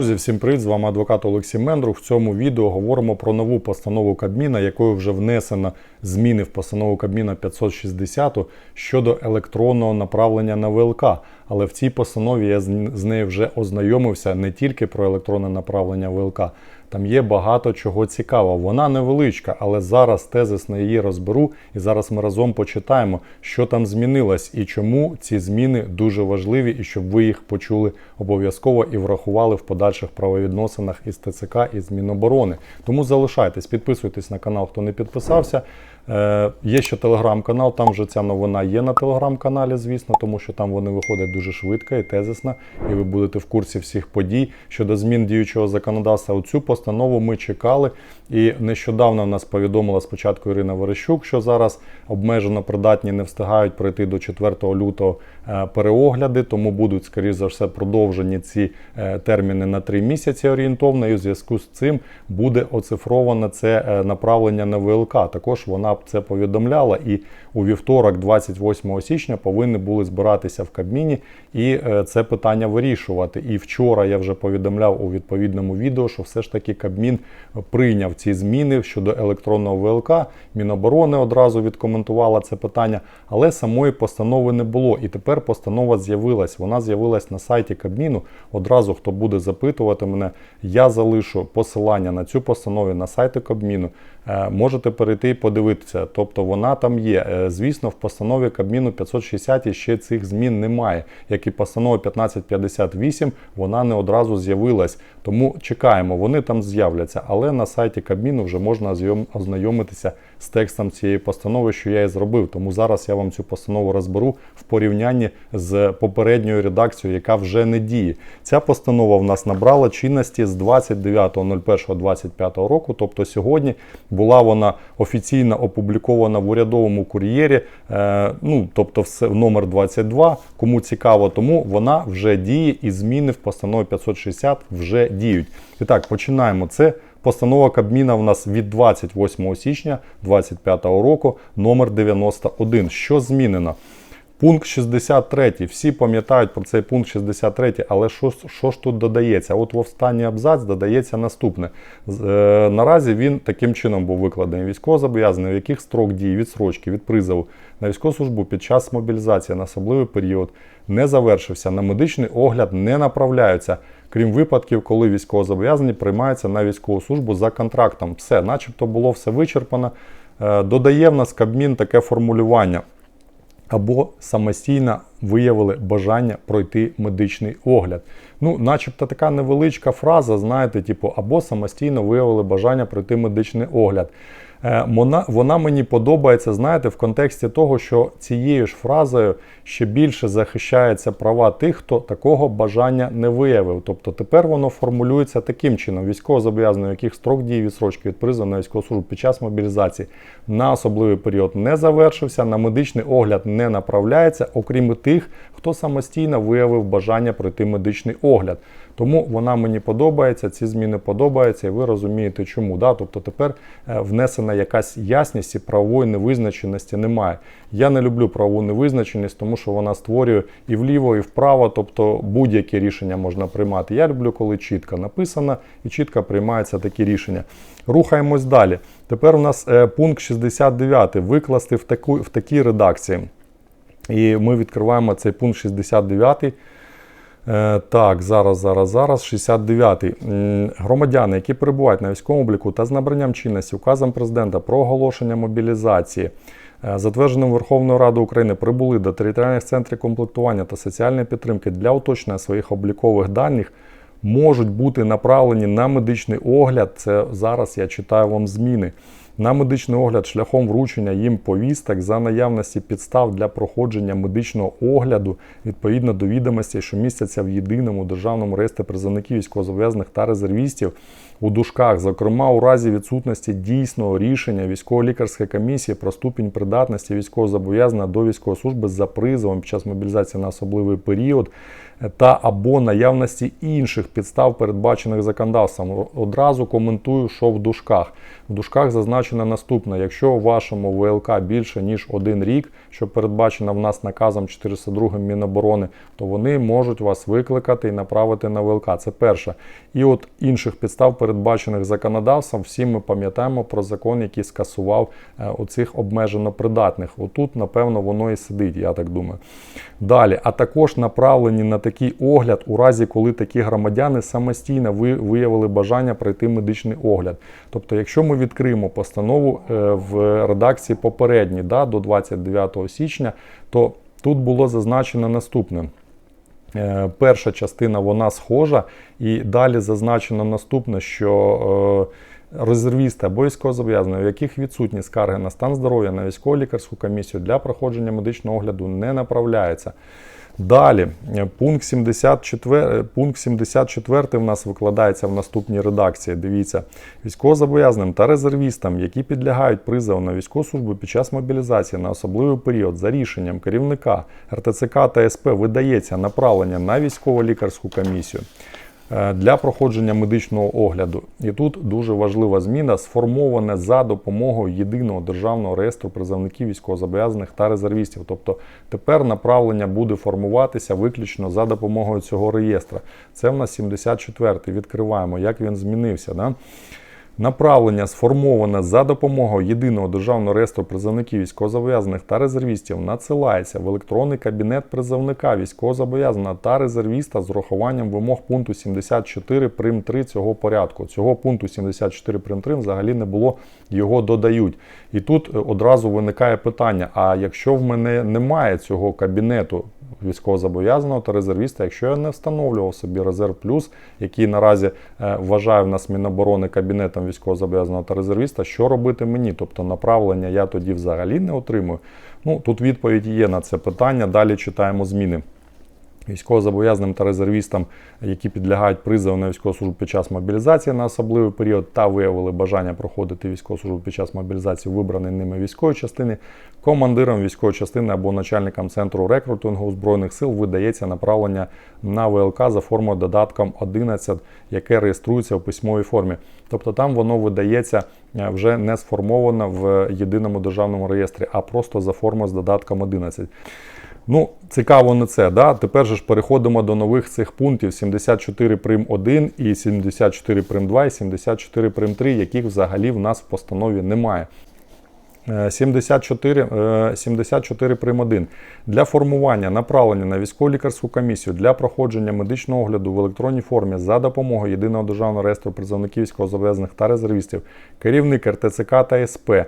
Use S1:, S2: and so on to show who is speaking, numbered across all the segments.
S1: Друзі, всім привіт! З вами адвокат Олексій Мендрух. В цьому відео говоримо про нову постанову Кабміна, якою вже внесено зміни в постанову Кабміна 560 щодо електронного направлення на ВЛК. Але в цій постанові я з нею вже ознайомився не тільки про електронне направлення ВЛК. Там є багато чого цікавого. Вона невеличка, але зараз тезисно її розберу, і зараз ми разом почитаємо, що там змінилось і чому ці зміни дуже важливі, і щоб ви їх почули обов'язково і врахували в подальших правовідносинах із ТЦК і з Міноборони. Тому залишайтесь, підписуйтесь на канал, хто не підписався. Е, Є ще телеграм-канал, там вже ця новина є на телеграм-каналі, звісно, тому що там вони виходять дуже швидко і тезисно, і ви будете в курсі всіх подій щодо змін діючого законодавства. Оцю постанову ми чекали. І нещодавно нас повідомила спочатку Ірина Верещук, що зараз обмежено придатні не встигають пройти до 4 лютого е, переогляди, тому будуть, скоріш за все, продовжені ці е, терміни на 3 місяці орієнтовно. І в зв'язку з цим буде оцифровано це направлення на ВЛК. Також вона це повідомляла. І у вівторок, 28 січня, повинні були збиратися в Кабміні і це питання вирішувати. І вчора я вже повідомляв у відповідному відео, що все ж таки Кабмін прийняв ці зміни щодо електронного ВЛК. Міноборони одразу відкоментувала це питання, але самої постанови не було. І тепер постанова з'явилась. Вона з'явилась на сайті Кабміну. Одразу хто буде запитувати мене, я залишу посилання на цю постанову на сайті Кабміну. Е, можете перейти і подивитися. Тобто вона там є. Е, звісно, в постанові Кабміну 560 ще цих змін немає. Як і постанова 1558, вона не одразу з'явилась. Тому чекаємо, вони там з'являться. Але на сайті Кабміну вже можна ознайомитися з текстом цієї постанови, що я і зробив. Тому зараз я вам цю постанову розберу в порівнянні з попередньою редакцією, яка вже не діє. Ця постанова в нас набрала чинності з 29.01.25 року, тобто сьогодні була вона офіційно опублікована в урядовому кур'єрі, е, ну тобто все номер 22. Кому цікаво, тому вона вже діє і зміни в постанові 560 вже діють. І так, починаємо. Це Постанова Кабміна в нас від 28 січня 2025 року номер 91 Що змінено? Пункт 63. Всі пам'ятають про цей пункт 63, але що, що ж тут додається? От в останній абзац додається наступне. Е, наразі він таким чином був викладений. Військовозобов'язаний, в яких строк дії відсрочки від призову на військову службу під час мобілізації на особливий період не завершився, на медичний огляд не направляються крім випадків, коли військовозобов'язані приймаються на військову службу за контрактом. Все, начебто було все вичерпано. Е, додає в нас Кабмін таке формулювання. Або самостійно виявили бажання пройти медичний огляд. Ну, начебто така невеличка фраза, знаєте, типу, або самостійно виявили бажання пройти медичний огляд. Е, вона вона мені подобається, знаєте, в контексті того, що цією ж фразою ще більше захищаються права тих, хто такого бажання не виявив. Тобто тепер воно формулюється таким чином: військовозобов'язаний, у яких строк дії відсрочки від призову на військову службу під час мобілізації на особливий період не завершився, на медичний огляд не направляється, окрім тих, хто самостійно виявив бажання пройти медичний огляд. Тому вона мені подобається, ці зміни подобаються, і ви розумієте, чому. Да? Тобто тепер е, внесена якась ясність і правової невизначеності немає. Я не люблю правову невизначеність, тому що вона створює і вліво, і вправо, тобто будь-які рішення можна приймати. Я люблю, коли чітко написано і чітко приймаються такі рішення. Рухаємось далі. Тепер у нас е, пункт 69 викласти в таку, в такій редакції. І ми відкриваємо цей пункт 69. Е, так, зараз, зараз, зараз, 69-й. Громадяни, які перебувають на військовому обліку та з набранням чинності указом президента про оголошення мобілізації, е, затвердженим Верховною Радою України, прибули до територіальних центрів комплектування та соціальної підтримки для уточнення своїх облікових даних, можуть бути направлені на медичний огляд. Це зараз я читаю вам зміни на медичний огляд шляхом вручення їм повісток за наявності підстав для проходження медичного огляду відповідно до відомостей, що містяться в єдиному державному реєстрі призовників військовозобов'язаних та резервістів у дужках, зокрема у разі відсутності дійсного рішення військово-лікарської комісії про ступінь придатності військовозобов'язаного до військової служби за призовом під час мобілізації на особливий період та або наявності інших підстав, передбачених законодавством. Одразу коментую, що в дужках. В дужках зазначено наступне: якщо у вашому ВЛК більше ніж один рік, що передбачено в нас наказом 402 Міноборони, то вони можуть вас викликати і направити на ВЛК. Це перше. І от інших підстав, передбачених законодавством, всі ми пам'ятаємо про закон, який скасував е, оцих обмежено придатних. Отут, напевно, воно і сидить, я так думаю. Далі, а також направлені на такий огляд у разі, коли такі громадяни самостійно виявили бажання пройти медичний огляд. Тобто, якщо ми відкриємо постанову е, в редакції попередній да, до 29 січня, то тут було зазначено наступне. Е, Перша частина вона схожа, і далі зазначено наступне, що е, резервісти або військовозобов'язані, у яких відсутні скарги на стан здоров'я на військово-лікарську комісію для проходження медичного огляду не направляється. Далі, е, пункт 74, е, пункт 74 в нас викладається в наступній редакції. Дивіться, військовозобов'язаним та резервістам, які підлягають призову на військову службу під час мобілізації на особливий період, за рішенням керівника РТЦК та СП видається направлення на військово-лікарську комісію для проходження медичного огляду. І тут дуже важлива зміна сформоване за допомогою єдиного державного реєстру призовників військовозобов'язаних та резервістів. Тобто тепер направлення буде формуватися виключно за допомогою цього реєстра. Це в нас 74-й. Відкриваємо, як він змінився. Да? Направлення сформоване за допомогою єдиного державного реєстру призовників військовозобов'язаних та резервістів надсилається в електронний кабінет призовника військовозобов'язаного та резервіста з урахуванням вимог пункту 74 прим 3 цього порядку. Цього пункту 74 прим 3 взагалі не було, його додають. І тут е, одразу виникає питання: а якщо в мене немає цього кабінету військовозобов'язаного та резервіста, якщо я не встановлював собі резерв плюс, який наразі е, вважає в нас Міноборони кабінетом військовозобов'язаного та резервіста, що робити мені? Тобто направлення я тоді взагалі не отримую. Ну тут відповідь є на це питання. Далі читаємо зміни. Військовозобов'язаним та резервістам, які підлягають призову на військову службу під час мобілізації на особливий період та виявили бажання проходити військову службу під час мобілізації вибраної ними військової частини, командирам військової частини або начальникам центру рекрутингу збройних сил видається направлення на ВЛК за формою додатком 11, яке реєструється у письмовій формі. Тобто там воно видається е, вже не сформовано в єдиному державному реєстрі, а просто за формою з додатком 11. Ну, цікаво не це. Да? Тепер же ж переходимо до нових цих пунктів 74 прим 1 і 74 прим 2 і 74 прим 3, яких взагалі в нас в постанові немає. Е, 74, е, 74 прим 1. Для формування направлення на військово-лікарську комісію для проходження медичного огляду в електронній формі за допомогою єдиного державного реєстру призовників військовозобов'язаних та резервістів, керівник РТЦК та СП е,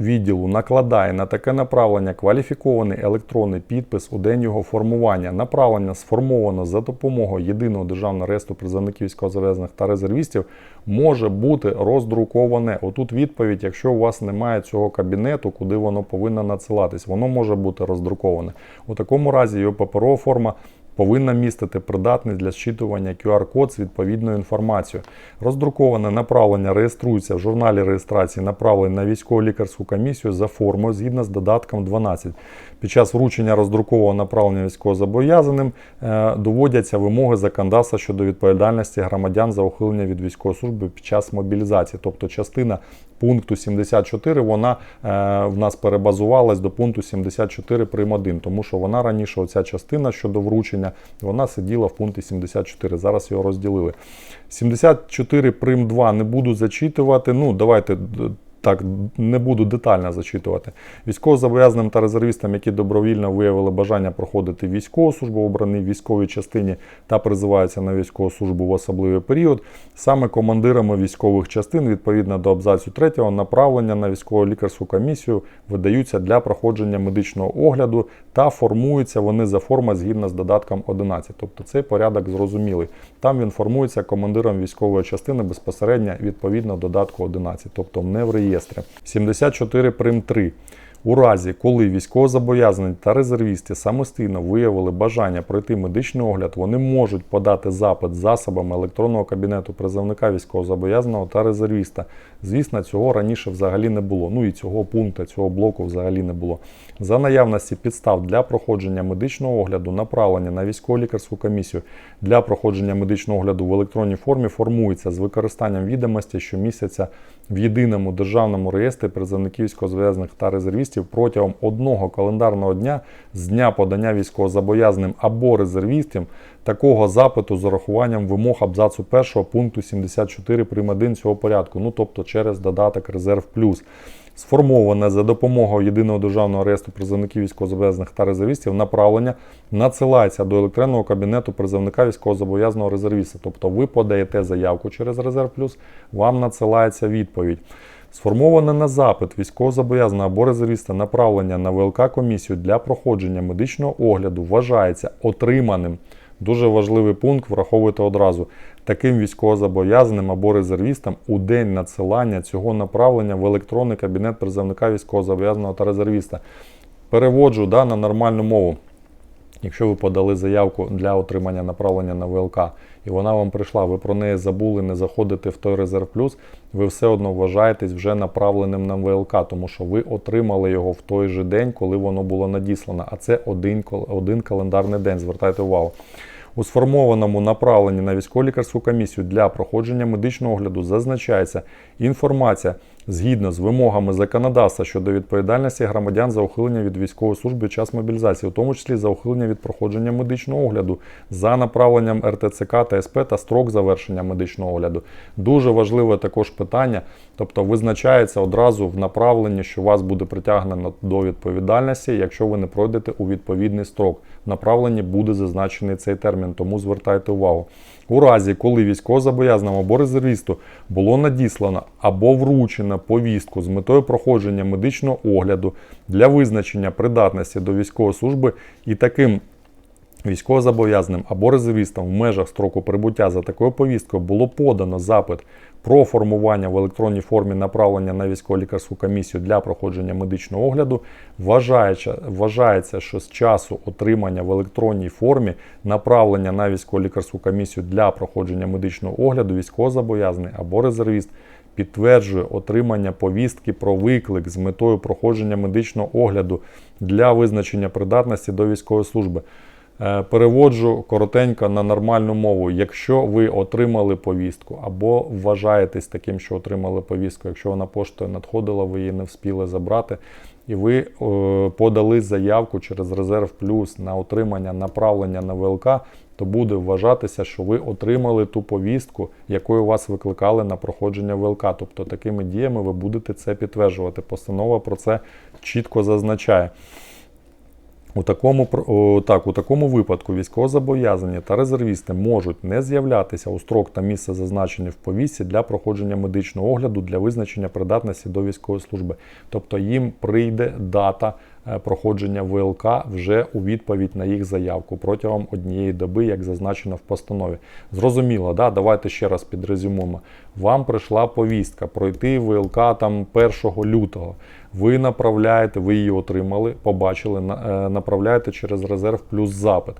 S1: відділу накладає на таке направлення кваліфікований електронний підпис у день його формування. Направлення сформовано за допомогою єдиного державного реєстру призовників військовозобов'язаних та резервістів може бути роздруковане. Отут відповідь, якщо у вас немає цього кабінету, куди воно повинно надсилатись, воно може бути роздруковане. У такому разі його паперова форма повинна містити придатний для зчитування QR-код з відповідною інформацією. Роздруковане направлення реєструється в журналі реєстрації направлень на військово-лікарську комісію за формою згідно з додатком 12. Під час вручення роздрукованого направлення військовозобов'язаним е, доводяться вимоги законодавства щодо відповідальності громадян за ухилення від військової служби під час мобілізації. Тобто частина пункту 74 вона е, в нас перебазувалась до пункту 74 прим. 1, тому що вона раніше, оця частина щодо вручення, вона сиділа в пункті 74. Зараз його розділили. 74 прим. 2 не буду зачитувати. Ну, давайте. Так, не буду детально зачитувати. Військовозобов'язаним та резервістам, які добровільно виявили бажання проходити військову службу в військовій частині та призиваються на військову службу в особливий період, саме командирами військових частин, відповідно до абзацу 3, направлення на військово-лікарську комісію видаються для проходження медичного огляду та формуються вони за формою згідно з додатком 11. Тобто цей порядок зрозумілий. Там він формується командиром військової частини безпосередньо відповідно додатку 11, тобто не в реєстрі. 74 прим 3. У разі, коли військовозобов'язані та резервісти самостійно виявили бажання пройти медичний огляд, вони можуть подати запит засобами електронного кабінету призовника військовозобов'язаного та резервіста. Звісно, цього раніше взагалі не було. Ну і цього пункту, цього блоку взагалі не було. За наявності підстав для проходження медичного огляду, направлення на військово-лікарську комісію для проходження медичного огляду в електронній формі формується з використанням відомостей, що містяться в єдиному державному реєстрі призовників військовозобов'язаних та резервістів протягом одного календарного дня з дня подання військовозобов'язаним або резервістів такого запиту з урахуванням вимог абзацу 1 пункту 74 прим. 1 цього порядку, ну тобто через додаток Резерв Плюс. Сформоване за допомогою єдиного державного реєстру призовників військовозобов'язаних та резервістів направлення надсилається до електронного кабінету призовника військовозобов'язаного резервіста. Тобто ви подаєте заявку через Резерв Плюс, вам надсилається відповідь. Сформоване на запит військовозобов'язаного або резервіста направлення на ВЛК комісію для проходження медичного огляду вважається отриманим. Дуже важливий пункт, враховуйте одразу. Таким військовозобов'язаним або резервістам у день надсилання цього направлення в електронний кабінет призовника військовозобов'язаного та резервіста. Переводжу да, на нормальну мову. Якщо ви подали заявку для отримання направлення на ВЛК, і вона вам прийшла, ви про неї забули, не заходите в той резерв плюс, ви все одно вважаєтесь вже направленим на ВЛК, тому що ви отримали його в той же день, коли воно було надіслано. А це один, один календарний день. Звертайте увагу. У сформованому направленні на військово-лікарську комісію для проходження медичного огляду зазначається інформація згідно з вимогами законодавства щодо відповідальності громадян за ухилення від військової служби під час мобілізації, у тому числі за ухилення від проходження медичного огляду за направленням РТЦК та СП та строк завершення медичного огляду. Дуже важливе також питання, тобто визначається одразу в направленні, що вас буде притягнено до відповідальності, якщо ви не пройдете у відповідний строк. В направленні буде зазначений цей термін, тому звертайте увагу. У разі, коли військовозобов'язаному або резервісту було надіслано або вручено повістку з метою проходження медичного огляду для визначення придатності до військової служби і таким військовозобов'язаним або резервістам в межах строку прибуття за такою повісткою було подано запит про формування в електронній формі направлення на військово-лікарську комісію для проходження медичного огляду, вважається, що з часу отримання в електронній формі направлення на військово-лікарську комісію для проходження медичного огляду військовозобов'язаний або резервіст підтверджує отримання повістки про виклик з метою проходження медичного огляду для визначення придатності до військової служби. Е, Переводжу коротенько на нормальну мову. Якщо ви отримали повістку або вважаєтесь таким, що отримали повістку, якщо вона поштою надходила, ви її не вспіли забрати, і ви е, подали заявку через резерв плюс на отримання направлення на ВЛК, то буде вважатися, що ви отримали ту повістку, якою вас викликали на проходження ВЛК. Тобто такими діями ви будете це підтверджувати. Постанова про це чітко зазначає. У такому, так, у такому випадку військовозобов'язані та резервісти можуть не з'являтися у строк та місце зазначені в повісті для проходження медичного огляду для визначення придатності до військової служби. Тобто їм прийде дата проходження ВЛК вже у відповідь на їх заявку протягом однієї доби, як зазначено в постанові. Зрозуміло, да? давайте ще раз підрезюмуємо. Вам прийшла повістка пройти ВЛК там 1 лютого. Ви направляєте, ви її отримали, побачили, е, направляєте через резерв плюс запит.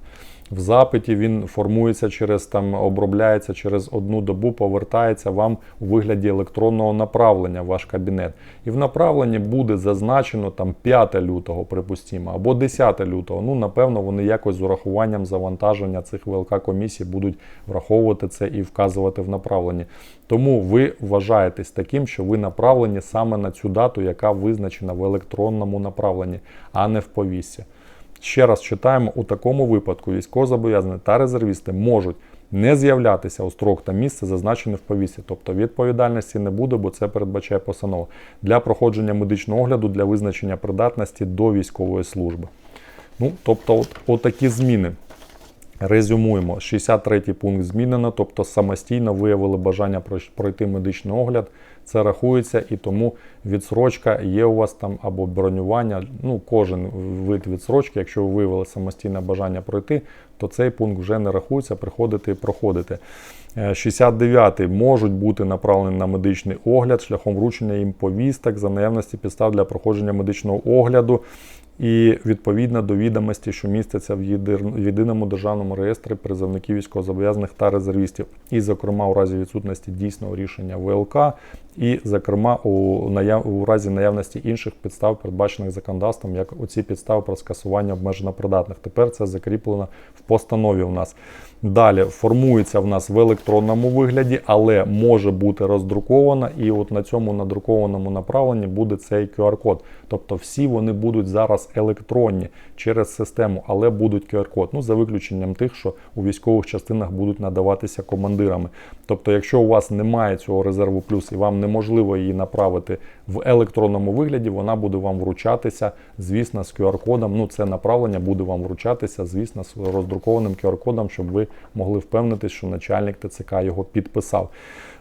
S1: В запиті він формується через там, обробляється через одну добу, повертається вам у вигляді електронного направлення в ваш кабінет. І в направленні буде зазначено там 5 лютого, припустимо, або 10 лютого. Ну, напевно, вони якось з урахуванням завантаження цих ВЛК комісій будуть враховувати це і вказувати в направленні. Тому ви вважаєтесь таким, що ви направлені саме на цю дату, яка визначена в електронному направленні, а не в повісті. Ще раз читаємо, у такому випадку військовозобов'язані та резервісти можуть не з'являтися у строк та місце, зазначене в повісті. Тобто відповідальності не буде, бо це передбачає постанова для проходження медичного огляду для визначення придатності до військової служби. Ну, тобто, от, отакі зміни. Резюмуємо, 63-й пункт змінено, тобто самостійно виявили бажання пройти медичний огляд. Це рахується і тому відсрочка є у вас там або бронювання. Ну, кожен вид відсрочки, якщо ви виявили самостійне бажання пройти, то цей пункт вже не рахується, приходити і проходити. Е, 69-й можуть бути направлені на медичний огляд шляхом вручення їм повісток за наявності підстав для проходження медичного огляду і відповідно до відомості, що містяться в єдиному державному реєстрі призовників військовозобов'язаних та резервістів, і, зокрема, у разі відсутності дійсного рішення ВЛК і, зокрема, у, наяв... у разі наявності інших підстав, передбачених законодавством, як оці підстави про скасування обмежено придатних. Тепер це закріплено в постанові у нас. Далі формується в нас в електронному вигляді, але може бути роздрукована, і от на цьому надрукованому направленні буде цей QR-код. Тобто всі вони будуть зараз електронні через систему, але будуть QR-код. Ну, за виключенням тих, що у військових частинах будуть надаватися командирами. Тобто, якщо у вас немає цього резерву плюс і вам неможливо її направити в електронному вигляді, вона буде вам вручатися, звісно, з QR-кодом. Ну, це направлення буде вам вручатися, звісно, з роздрукованим QR-кодом, щоб ви могли впевнитись, що начальник ТЦК його підписав.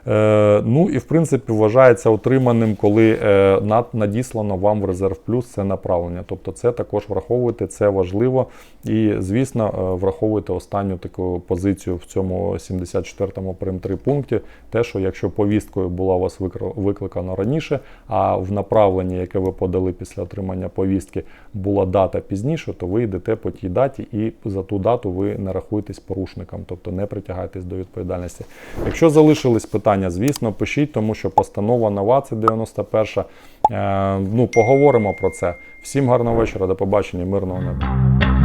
S1: Е, ну і в принципі вважається отриманим, коли е, надіслано вам в резерв плюс це направлення. Тобто це також враховуйте, це важливо. І, звісно, е, враховуйте останню таку позицію в цьому 74-му прим 3 пункті. Те, що якщо повісткою була у вас викликано раніше, а в направленні, яке ви подали після отримання повістки, була дата пізніше, то ви йдете по тій даті, і за ту дату ви не рахуєтесь порушником, тобто не притягаєтесь до відповідальності. Якщо залишились питання, звісно, пишіть, тому що постанова нова, це 91. Е, ну, поговоримо про це. Всім гарного вечора, до побачення, мирного неба.